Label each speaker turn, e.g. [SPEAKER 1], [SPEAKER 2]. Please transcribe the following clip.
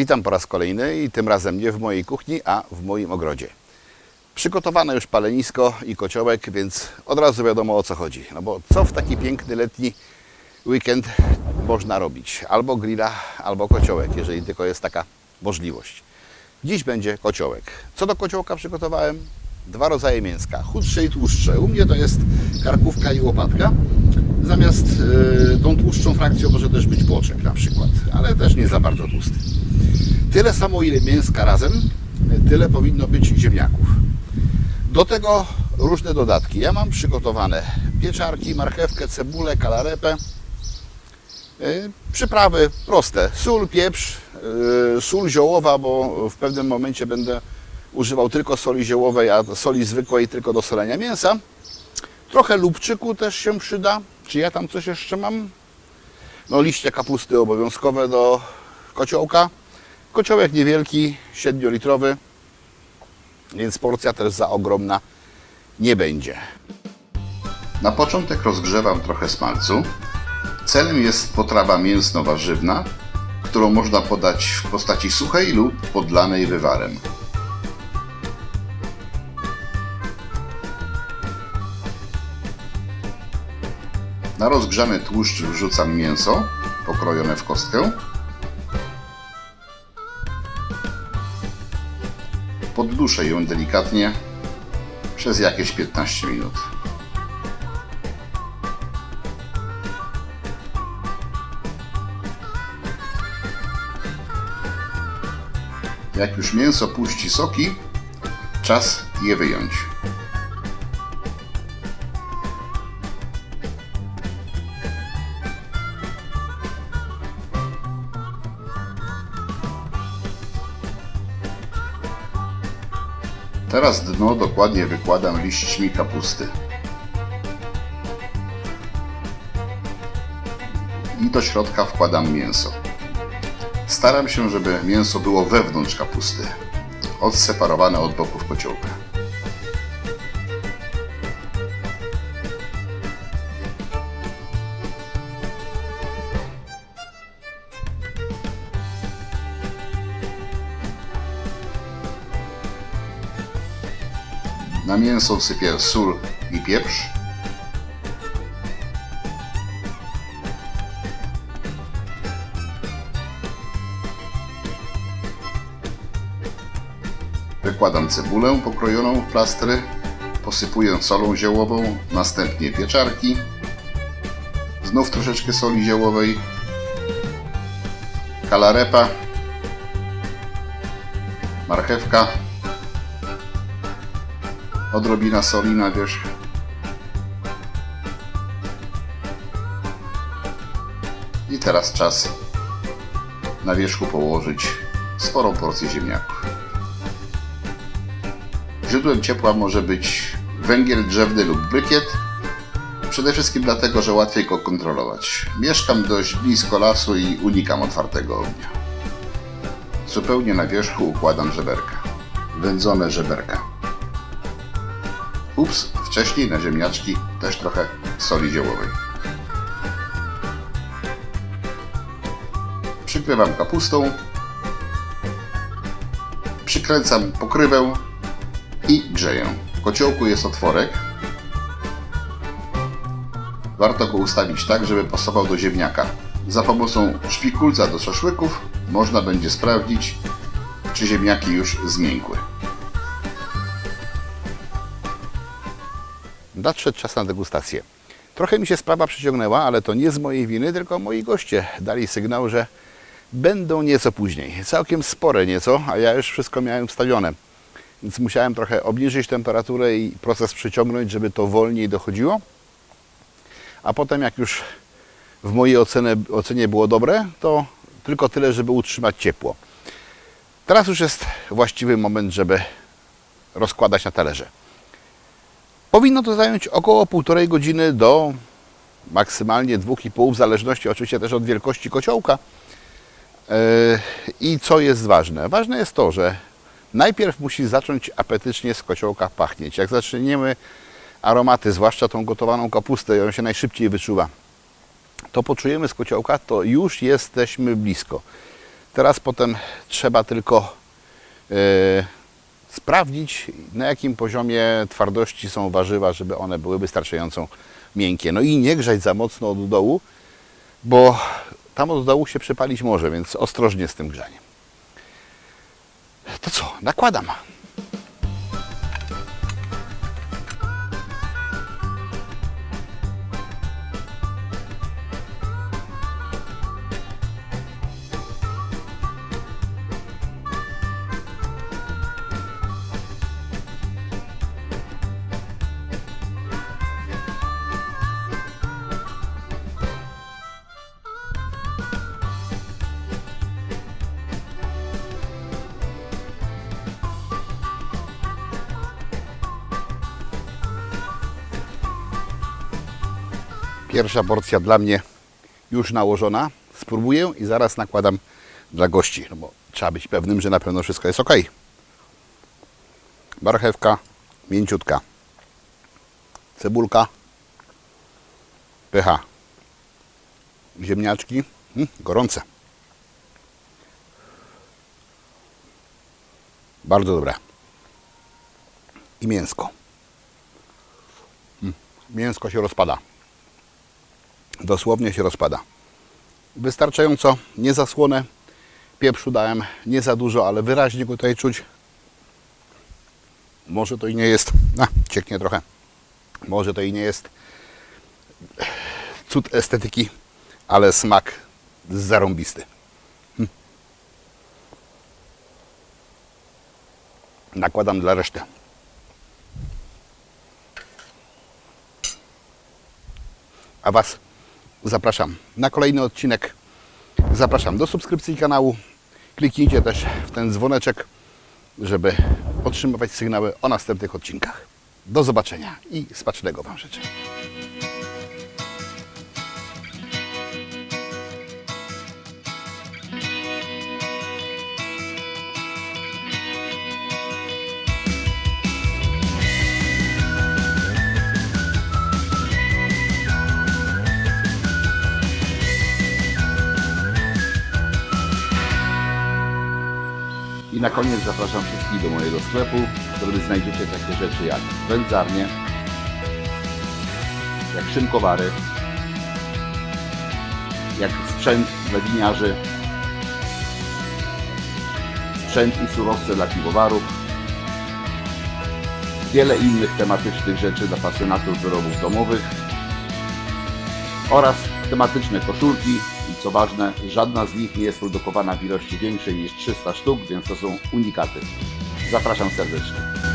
[SPEAKER 1] Witam po raz kolejny i tym razem nie w mojej kuchni, a w moim ogrodzie. Przygotowane już palenisko i kociołek, więc od razu wiadomo o co chodzi. No bo co w taki piękny letni weekend można robić? Albo grilla, albo kociołek, jeżeli tylko jest taka możliwość. Dziś będzie kociołek. Co do kociołka przygotowałem? Dwa rodzaje mięska, chudsze i tłuszcze. U mnie to jest karkówka i łopatka. Zamiast e, tą tłuszczą frakcją może też być boczek na przykład, nie za bardzo tłusty. Tyle samo ile mięska razem, tyle powinno być ziemniaków. Do tego różne dodatki. Ja mam przygotowane pieczarki, marchewkę, cebulę, kalarepę. Yy, Przyprawy proste. Sól, pieprz, yy, sól ziołowa, bo w pewnym momencie będę używał tylko soli ziołowej, a soli zwykłej tylko do solenia mięsa. Trochę lubczyku też się przyda. Czy ja tam coś jeszcze mam? No liście kapusty obowiązkowe do kociołka. Kociołek niewielki, 7-litrowy, więc porcja też za ogromna nie będzie. Na początek rozgrzewam trochę smalcu. Celem jest potrawa mięsno-warzywna, którą można podać w postaci suchej lub podlanej wywarem. Na rozgrzany tłuszcz wrzucam mięso pokrojone w kostkę. Podduszę ją delikatnie przez jakieś 15 minut. Jak już mięso puści soki, czas je wyjąć. Teraz dno dokładnie wykładam liśćmi kapusty. I do środka wkładam mięso. Staram się, żeby mięso było wewnątrz kapusty, odseparowane od boków kociołka. Na mięso sypię sól i pieprz. Wykładam cebulę pokrojoną w plastry, posypuję solą ziołową, następnie pieczarki, znów troszeczkę soli ziołowej, kalarepa, marchewka, odrobina soli na wierzch. I teraz czas na wierzchu położyć sporą porcję ziemniaków. Źródłem ciepła może być węgiel drzewny lub brykiet. Przede wszystkim dlatego, że łatwiej go kontrolować. Mieszkam dość blisko lasu i unikam otwartego ognia. Zupełnie na wierzchu układam żeberka. Wędzone żeberka. Ups, wcześniej na ziemniaczki też trochę soli ziołowej. Przykrywam kapustą. Przykręcam pokrywę i grzeję. W kociołku jest otworek. Warto go ustawić tak, żeby pasował do ziemniaka. Za pomocą szpikulca do szaszłyków można będzie sprawdzić, czy ziemniaki już zmiękły. Nadszedł czas na degustację. Trochę mi się sprawa przyciągnęła, ale to nie z mojej winy, tylko moi goście dali sygnał, że będą nieco później. Całkiem spore nieco, a ja już wszystko miałem wstawione. Więc musiałem trochę obniżyć temperaturę i proces przyciągnąć, żeby to wolniej dochodziło. A potem jak już w mojej ocenie, ocenie było dobre, to tylko tyle, żeby utrzymać ciepło. Teraz już jest właściwy moment, żeby rozkładać na talerze. Powinno to zająć około półtorej godziny do maksymalnie 2,5, w zależności oczywiście też od wielkości kociołka. Yy, I co jest ważne? Ważne jest to, że najpierw musi zacząć apetycznie z kociołka pachnieć. Jak zaczniemy aromaty, zwłaszcza tą gotowaną kapustę, ją się najszybciej wyczuwa, to poczujemy z kociołka, to już jesteśmy blisko. Teraz potem trzeba tylko e, sprawdzić, na jakim poziomie twardości są warzywa, żeby one były wystarczająco miękkie. No i nie grzać za mocno od dołu, bo tam od dołu się przepalić może, więc ostrożnie z tym grzaniem. To co? Nakładam. Pierwsza porcja dla mnie już nałożona. Spróbuję i zaraz nakładam dla gości, no bo trzeba być pewnym, że na pewno wszystko jest ok. Marchewka mięciutka. Cebulka. Pycha. Ziemniaczki. Mm, gorące. Bardzo dobre. I mięsko. Mm, Mięsko się rozpada dosłownie się rozpada. Wystarczająco, nie zasłonę. Pieprzu dałem nie za dużo, ale wyraźnie go tutaj czuć. Może to i nie jest, a, cieknie trochę. Może to i nie jest cud estetyki, ale smak zarąbisty. Hm. Nakładam dla reszty. A Was zapraszam na kolejny odcinek. Zapraszam do subskrypcji kanału. Kliknijcie też w ten dzwoneczek, żeby otrzymywać sygnały o następnych odcinkach. Do zobaczenia i smacznego Wam życzę. I na koniec zapraszam wszystkich do mojego sklepu, w którym znajdziecie takie rzeczy jak wędzarnie, jak szynkowary, jak sprzęt dla winiarzy, sprzęt i surowce dla piwowarów, wiele innych tematycznych rzeczy dla pasjonatów wyrobów domowych oraz tematyczne koszulki i co ważne, żadna z nich nie jest produkowana w ilości większej niż 300 sztuk, więc to są unikaty. Zapraszam serdecznie.